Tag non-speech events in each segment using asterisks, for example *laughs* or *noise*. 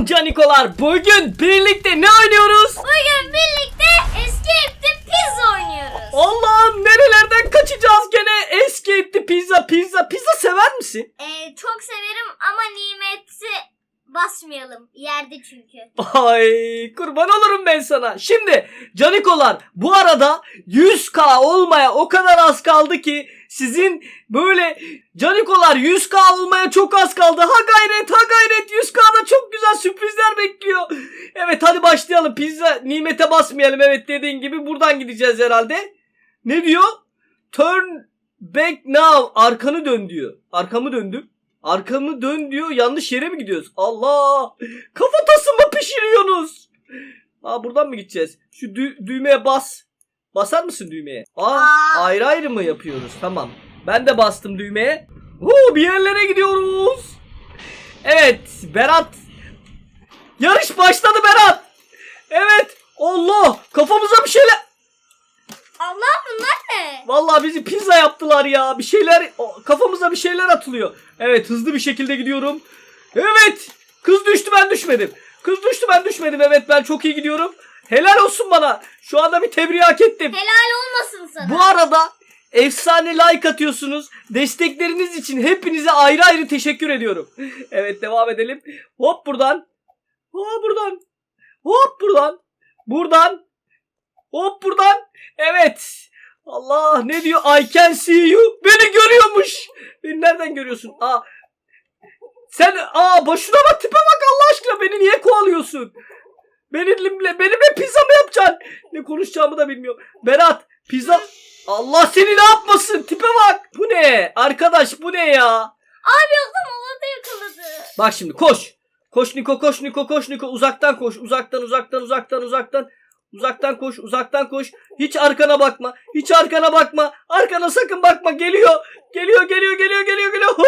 Selam canikolar. Bugün birlikte ne oynuyoruz? Bugün birlikte Escape the Pizza oynuyoruz. Allah'ım nerelerden kaçacağız gene? Escape'ti pizza pizza. Pizza sever misin? Ee, çok severim ama nimeti basmayalım. Yerde çünkü. Ay kurban olurum ben sana. Şimdi canikolar bu arada 100k olmaya o kadar az kaldı ki sizin böyle canikolar 100k olmaya çok az kaldı. Ha gayret ha gayret 100k'da çok güzel sürprizler bekliyor. Evet hadi başlayalım. Pizza nimete basmayalım. Evet dediğin gibi buradan gideceğiz herhalde. Ne diyor? Turn back now. Arkanı dön diyor. Arkamı döndüm. Arkamı dön diyor. Yanlış yere mi gidiyoruz? Allah! Kafatası mı pişiriyorsunuz? Aa buradan mı gideceğiz? Şu dü- düğmeye bas. Basar mısın düğmeye? Aa, Aa. ayrı ayrı mı yapıyoruz? Tamam. Ben de bastım düğmeye. Huu, bir yerlere gidiyoruz. Evet Berat. Yarış başladı Berat. Evet. Allah kafamıza bir şeyler. Allah bunlar ne? Vallahi bizi pizza yaptılar ya. Bir şeyler kafamıza bir şeyler atılıyor. Evet hızlı bir şekilde gidiyorum. Evet. Kız düştü ben düşmedim. Kız düştü ben düşmedim. Evet ben çok iyi gidiyorum. Helal olsun bana. Şu anda bir tebriği hak ettim. Helal olmasın sana. Bu arada efsane like atıyorsunuz. Destekleriniz için hepinize ayrı ayrı teşekkür ediyorum. *laughs* Evet devam edelim. Hop buradan. Hop buradan. Hop buradan. Buradan. Hop buradan. Evet. Allah ne diyor? I can see you. Beni görüyormuş. Beni nereden görüyorsun? Aa. Sen aa başına bak tipe bak Allah aşkına beni niye kovalıyorsun? Benimle benimle pizza mı yapacaksın? Ne konuşacağımı da bilmiyorum. Berat pizza Allah seni ne yapmasın? Tipe bak. Bu ne? Arkadaş bu ne ya? Abi adam havada yakaladı. Bak şimdi koş. Koş Niko koş Niko koş Niko uzaktan koş. Uzaktan uzaktan uzaktan uzaktan. Uzaktan koş uzaktan koş. Hiç arkana bakma. Hiç arkana bakma. Arkana sakın bakma. Geliyor. Geliyor geliyor geliyor geliyor geliyor. Hop.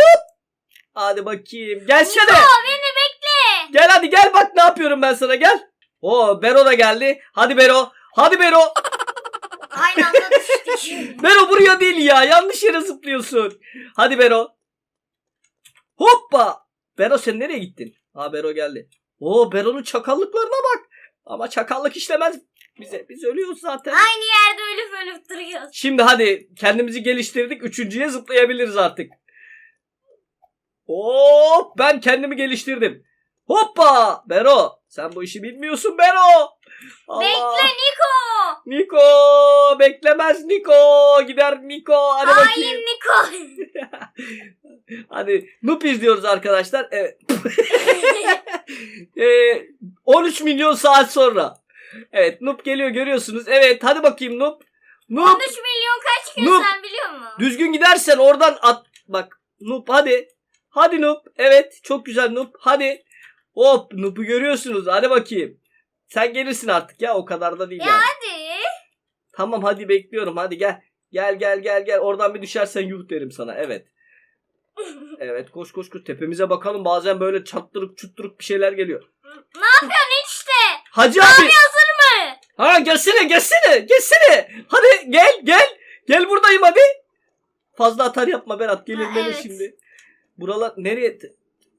Hadi bakayım. Gelsene. Niko beni bekle. Gel hadi gel bak ne yapıyorum ben sana gel. Oo Bero da geldi. Hadi Bero. Hadi Bero. Aynı anda düştük. *laughs* Bero buraya değil ya. Yanlış yere zıplıyorsun. Hadi Bero. Hoppa. Bero sen nereye gittin? Ha Bero geldi. Oo Bero'nun çakallıklarına bak. Ama çakallık işlemez bize. Biz ölüyoruz zaten. Aynı yerde ölüp ölüp duruyoruz. Şimdi hadi kendimizi geliştirdik. Üçüncüye zıplayabiliriz artık. Hop ben kendimi geliştirdim. Hoppa Bero sen bu işi bilmiyorsun Bero. Allah. Bekle Niko. Niko beklemez Niko gider Niko hadi Hain. Niko. *laughs* Hadi Noob izliyoruz arkadaşlar. Evet. *laughs* Ee, 13 milyon saat sonra. Evet Noob geliyor görüyorsunuz. Evet hadi bakayım Noob. Noob 13 milyon kaç gün Noob. sen biliyor musun? düzgün gidersen oradan at. Bak Noob hadi. Hadi Noob. Evet çok güzel Noob. Hadi. Hop Noob'u görüyorsunuz. Hadi bakayım. Sen gelirsin artık ya o kadar da değil Ya yani. hadi. Tamam hadi bekliyorum hadi gel. Gel gel gel gel oradan bir düşersen yuh derim sana evet. *laughs* Evet koş koş koş tepemize bakalım bazen böyle çattırık çutturuk bir şeyler geliyor. ne yapıyorsun işte? Hacı abi. Hazır mı? Ha gelsene gelsene gelsene. Hadi gel gel. Gel buradayım hadi. Fazla atar yapma Berat gelir Ha, gelir evet. şimdi. Buralar nereye?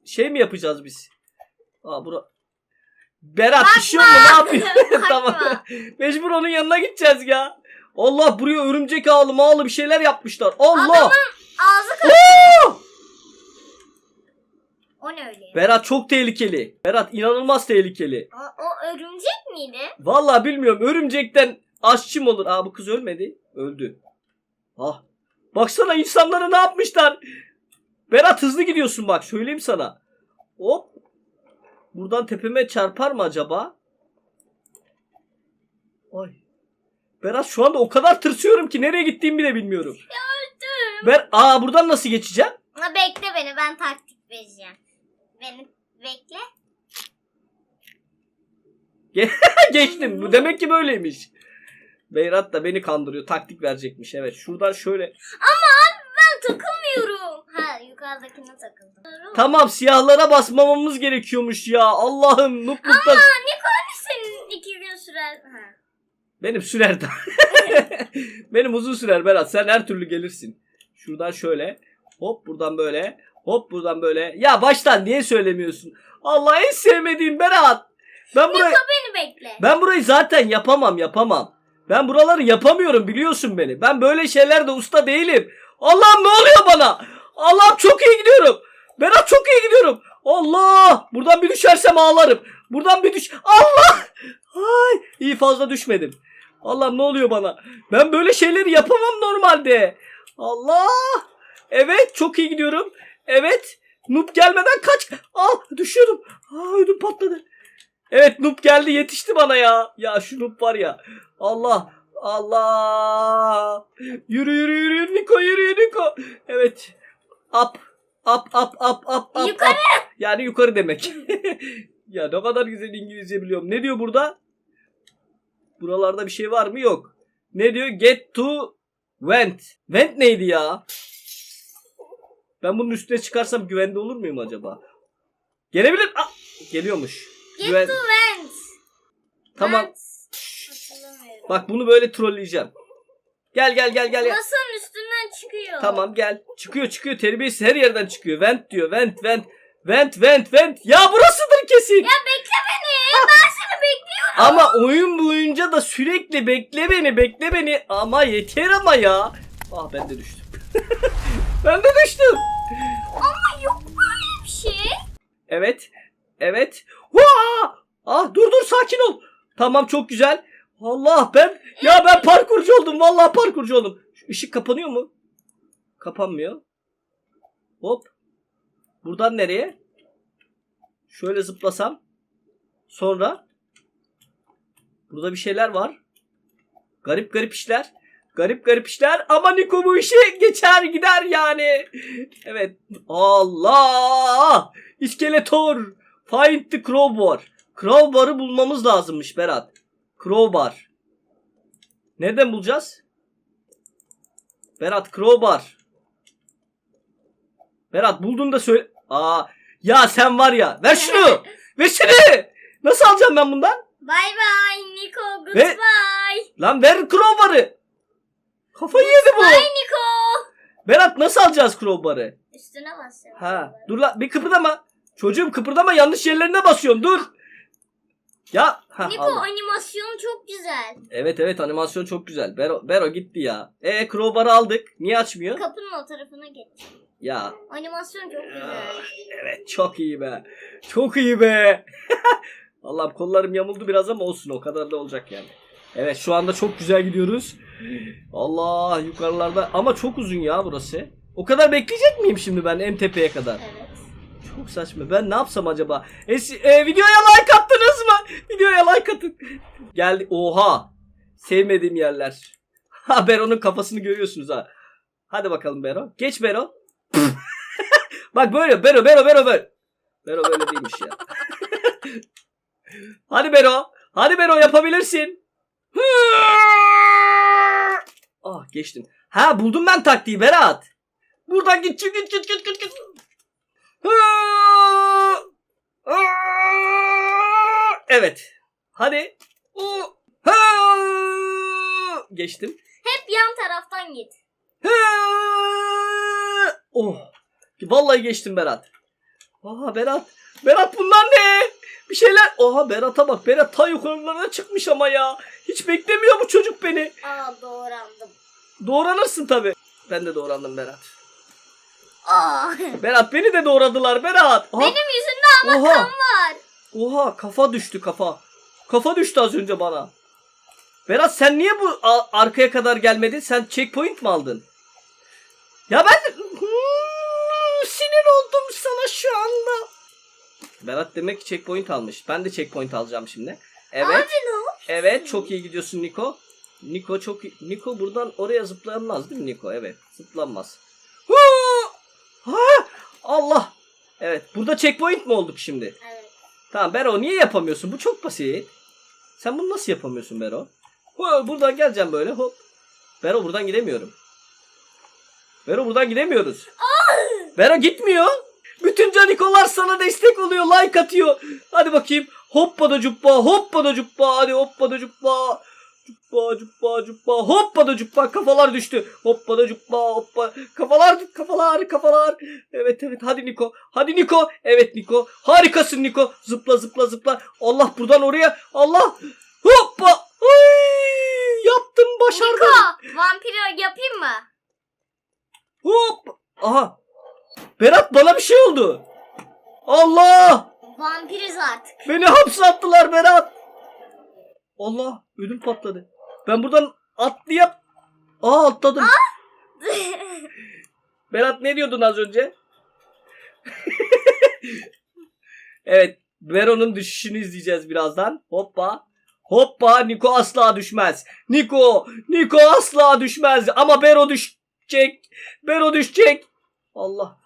Şey mi yapacağız biz? Aa bura. Berat düşüyor mu ne yapıyor? *laughs* *laughs* tamam. Mecbur onun yanına gideceğiz ya. Allah buraya örümcek ağlı mağlı bir şeyler yapmışlar. Allah. Adamın ağzı kapalı. O ne öyle? Berat çok tehlikeli. Berat inanılmaz tehlikeli. Miydi? Vallahi bilmiyorum örümcekten aşçı mı olur? Aa bu kız ölmedi. Öldü. Ah. Baksana insanlara ne yapmışlar. Berat hızlı gidiyorsun bak söyleyeyim sana. Hop. Buradan tepeme çarpar mı acaba? Ay. Berat şu anda o kadar tırsıyorum ki nereye gittiğimi bile bilmiyorum. Öldüm. Ber Aa buradan nasıl geçeceğim? Ha, bekle beni ben taktik vereceğim. Beni bekle. *laughs* Geçtim. Bu demek ki böyleymiş. Berat da beni kandırıyor. Taktik verecekmiş. Evet. Şuradan şöyle. Ben takılmıyorum. Ha yukarıdakine takıldım. Tamam siyahlara basmamamız gerekiyormuş ya. Allah'ım nuplukta. Aa Niko hani senin iki gün sürer. Ha. Benim sürer de. *laughs* Benim uzun sürer Berat. Sen her türlü gelirsin. Şuradan şöyle. Hop buradan böyle. Hop buradan böyle. Ya baştan niye söylemiyorsun? Allah en sevmediğim Berat. Ben beni bekle. ben burayı zaten yapamam yapamam. Ben buraları yapamıyorum biliyorsun beni. Ben böyle şeylerde usta değilim. Allah'ım ne oluyor bana? Allah'ım çok iyi gidiyorum. Berat çok iyi gidiyorum. Allah! Buradan bir düşersem ağlarım. Buradan bir düş... Allah! Ay! İyi fazla düşmedim. Allah'ım ne oluyor bana? Ben böyle şeyleri yapamam normalde. Allah! Evet çok iyi gidiyorum. Evet. Noob gelmeden kaç. Ah düşüyordum. Ah ödüm patladı. Evet Noob geldi yetişti bana ya. Ya şu Noob var ya. Allah. Allah. Yürü yürü yürü yürü Niko yürü yürü Niko. Evet. Up. Up up up up up. Yukarı. up. Yani yukarı demek. *laughs* ya ne kadar güzel İngilizce biliyorum. Ne diyor burada? Buralarda bir şey var mı? Yok. Ne diyor? Get to vent. Vent neydi ya? Ben bunun üstüne çıkarsam güvende olur muyum acaba? Gelebilir. Ah, geliyormuş. Get to vent. Tamam. Vent. Hatırlamıyorum. Bak bunu böyle trolleyeceğim. Gel gel gel gel. gel. Masanın üstünden çıkıyor. Tamam gel. Çıkıyor çıkıyor. Terbiyesiz her yerden çıkıyor. Vent diyor. Vent vent. Vent vent vent. Ya burasıdır kesin. Ya bekle beni. Ben seni bekliyorum. Ama oyun boyunca da sürekli bekle beni bekle beni. Ama yeter ama ya. Ah ben de düştüm. *laughs* ben de düştüm. Ama yok böyle bir şey. Evet. Evet. Vaa! Ah dur dur sakin ol. Tamam çok güzel. Allah ben ya ben parkurcu oldum. Vallahi parkurcu oldum. Şu ışık kapanıyor mu? Kapanmıyor. Hop. Buradan nereye? Şöyle zıplasam. Sonra burada bir şeyler var. Garip garip işler. Garip garip işler ama Niko bu işe geçer gider yani. Evet. Allah! İskeletor. Find the crowbar. Crowbar'ı bulmamız lazımmış Berat. Crowbar. Nereden bulacağız? Berat crowbar. Berat buldun da söyle. Aa, ya sen var ya. Ver şunu. *laughs* Ver şunu. Nasıl alacağım ben bundan? Bye bye Niko. Ve- Goodbye. Lan ver crowbar'ı. Kafayı yedi bu. Bye Niko. Berat nasıl alacağız crowbar'ı? Üstüne basıyorum. Ha, dur la bir kıpırdama. Çocuğum kıpırdama yanlış yerlerine basıyorsun. Dur. Ya, ha, Niko aldım. animasyonu çok güzel. Evet evet animasyon çok güzel. Bero, Bero gitti ya. E crowbar'ı aldık. Niye açmıyor? Kapının o tarafına geç. Ya Animasyon çok güzel. evet çok iyi be. Çok iyi be. *laughs* Allah'ım kollarım yamuldu biraz ama olsun o kadar da olacak yani. Evet şu anda çok güzel gidiyoruz. Allah yukarılarda ama çok uzun ya burası. O kadar bekleyecek miyim şimdi ben en tepeye kadar? Evet. Çok saçma. Ben ne yapsam acaba? E, e, videoya like attınız mı? *laughs* Videoya like atın. Geldi. Oha. Sevmediğim yerler. *laughs* Ha Bero'nun kafasını görüyorsunuz ha. Hadi bakalım Bero. Geç Bero. *laughs* Bak böyle Bero Bero Bero böyle. Bero böyle değilmiş ya. Hadi Bero. Hadi Bero yapabilirsin. Ah geçtim. Ha buldum ben taktiği Berat. Buradan git git git git git git. git. Evet. Hadi. Geçtim. Hep yan taraftan git. Oh. Vallahi geçtim Berat. Aha Berat. Berat bunlar ne? Bir şeyler. Oha Berat'a bak. Berat ta yukarılarına çıkmış ama ya. Hiç beklemiyor bu çocuk beni. Aa doğrandım. Doğranırsın tabi. Ben de doğrandım Berat. Aa. Berat beni de doğradılar Berat. Aha. Benim yüzümde ama Oha. kan var. Oha kafa düştü kafa. Kafa düştü az önce bana. Berat sen niye bu arkaya kadar gelmedin? Sen checkpoint mi aldın? Ya ben Hmm, sinir oldum sana şu anda. Berat demek ki checkpoint almış. Ben de checkpoint alacağım şimdi. Evet. Abi ne? Evet çok iyi gidiyorsun Niko. Niko çok. Niko buradan oraya zıplanmaz değil mi Niko? Evet zıplanmaz. Allah. Evet burada checkpoint mi olduk şimdi? Evet. Tamam Bero niye yapamıyorsun? Bu çok basit. Sen bunu nasıl yapamıyorsun Bero? Hu, buradan geleceğim böyle hop. Bero buradan gidemiyorum. Bero buradan gidemiyoruz. Bero gitmiyor. Bütün canikolar sana destek oluyor, like atıyor. Hadi bakayım. Hoppa da cuppa, hoppa da cuppa. Hadi hoppa da cuppa. Cuppa cuppa cuppa hoppa da cuppa kafalar düştü. Hoppa da cuppa hoppa kafalar kafalar kafalar. Evet evet hadi Niko. Hadi Niko. Evet Niko. Harikasın Niko. Zıpla zıpla zıpla. Allah buradan oraya. Allah. Hoppa. Ay, yaptım başardım. Niko vampiro yapayım mı? Hop. Aha. Berat bana bir şey oldu. Allah. Vampiriz artık. Beni hapse attılar Berat. Allah ödüm patladı. Ben buradan atlayıp Aa atladım. *laughs* Berat ne diyordun az önce? *laughs* evet. Vero'nun düşüşünü izleyeceğiz birazdan. Hoppa. Hoppa. Niko asla düşmez. Niko. Niko asla düşmez. Ama Bero düşecek. Bero düşecek. Allah.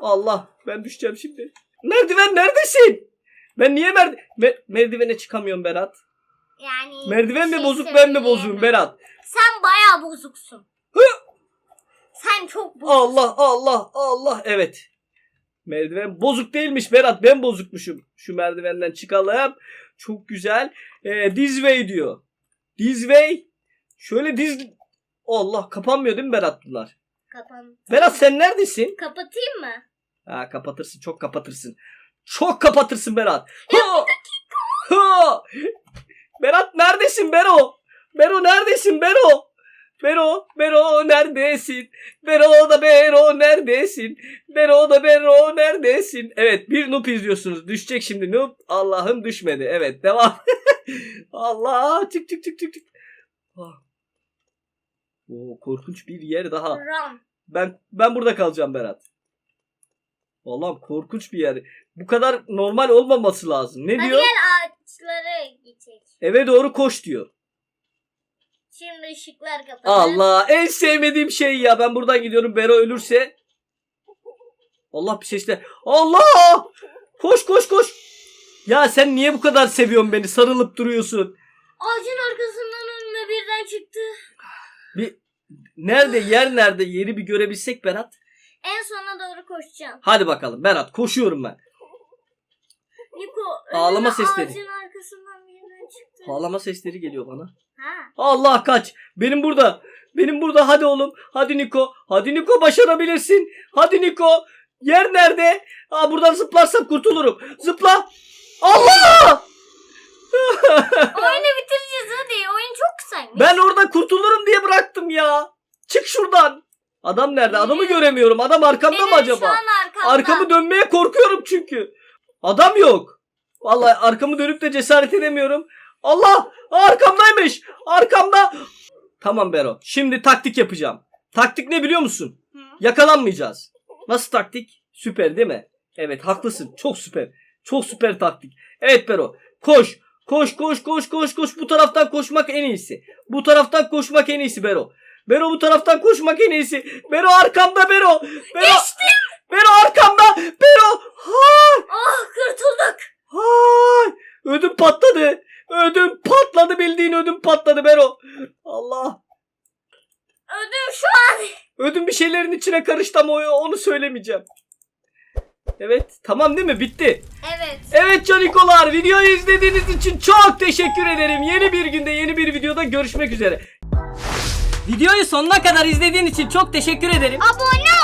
Allah. Ben düşeceğim şimdi. Merdiven neredesin? Ben niye merdi Me- merdivene çıkamıyorum Berat? Yani Merdiven mi şey bozuk ben mi söyleyemem. bozuğum Berat? Sen bayağı bozuksun. Sen çok bozuksun. Allah Allah Allah evet. Merdiven bozuk değilmiş Berat ben bozukmuşum. Şu merdivenden çıkalım. Çok güzel. Ee, this way diyor. This way. Şöyle diz... Allah kapanmıyor değil mi Berat bunlar? Kapan. Berat sen neredesin? Kapatayım mı? Ha kapatırsın çok kapatırsın. Çok kapatırsın Berat. Ha! Ha! Berat neredesin Bero? Bero neredesin Bero? Bero, Bero neredesin? Bero da Bero neredesin? Bero da Bero neredesin? Evet bir noob izliyorsunuz. Düşecek şimdi noob. Allah'ım düşmedi. Evet devam. *laughs* Allah çık çık çık çık çık. Ah. Oo, korkunç bir yer daha. Ben ben burada kalacağım Berat. Allah'ım korkunç bir yer. Bu kadar normal olmaması lazım. Ne Hadi diyor? gel ağaçları geçelim. Eve doğru koş diyor. Şimdi ışıklar kapalı. Allah en sevmediğim şey ya. Ben buradan gidiyorum. Bero ölürse. Allah bir sesle. Allah! Koş koş koş. Ya sen niye bu kadar seviyorsun beni? Sarılıp duruyorsun. Ağacın arkasından önüme birden çıktı. Bir nerede yer nerede yeri bir görebilsek Berat. En sona doğru koşacağım. Hadi bakalım Berat koşuyorum ben. Niko Ağlama sesleri. Ağacın. Ağlama sesleri geliyor bana. Ha. Allah kaç. Benim burada. Benim burada. Hadi oğlum. Hadi Niko. Hadi Niko başarabilirsin. Hadi Niko. Yer nerede? Aa buradan zıplarsam kurtulurum. Zıpla. Allah! *laughs* Oyunu bitireceğiz hadi. Oyun çok kısaymış. Ben orada kurtulurum diye bıraktım ya. Çık şuradan. Adam nerede? Adamı göremiyorum. Adam arkamda Benim mı acaba? şu an arkamda. Arkamı dönmeye korkuyorum çünkü. Adam yok. Vallahi arkamı dönüp de cesaret edemiyorum. Allah! Arkamdaymış. Arkamda. Tamam Bero. Şimdi taktik yapacağım. Taktik ne biliyor musun? Hı. Yakalanmayacağız. Nasıl taktik? Süper değil mi? Evet haklısın. Çok süper. Çok süper taktik. Evet Bero. Koş. Koş koş koş koş koş. Bu taraftan koşmak en iyisi. Bu taraftan koşmak en iyisi Bero. Bero bu taraftan koşmak en iyisi. Bero arkamda Bero. Bero. Geçtim. Bero arkamda. Bero. Hay. Oh kurtulduk. Hay. Ödüm patladı. Ödüm patladı bildiğin ödüm patladı Bero. Allah. Ödüm şu an. Ödüm bir şeylerin içine karıştı ama onu söylemeyeceğim. Evet tamam değil mi? Bitti. Evet. Evet canikolar videoyu izlediğiniz için çok teşekkür ederim. Yeni bir günde yeni bir videoda görüşmek üzere. Videoyu sonuna kadar izlediğin için çok teşekkür ederim. Abone unutmayın.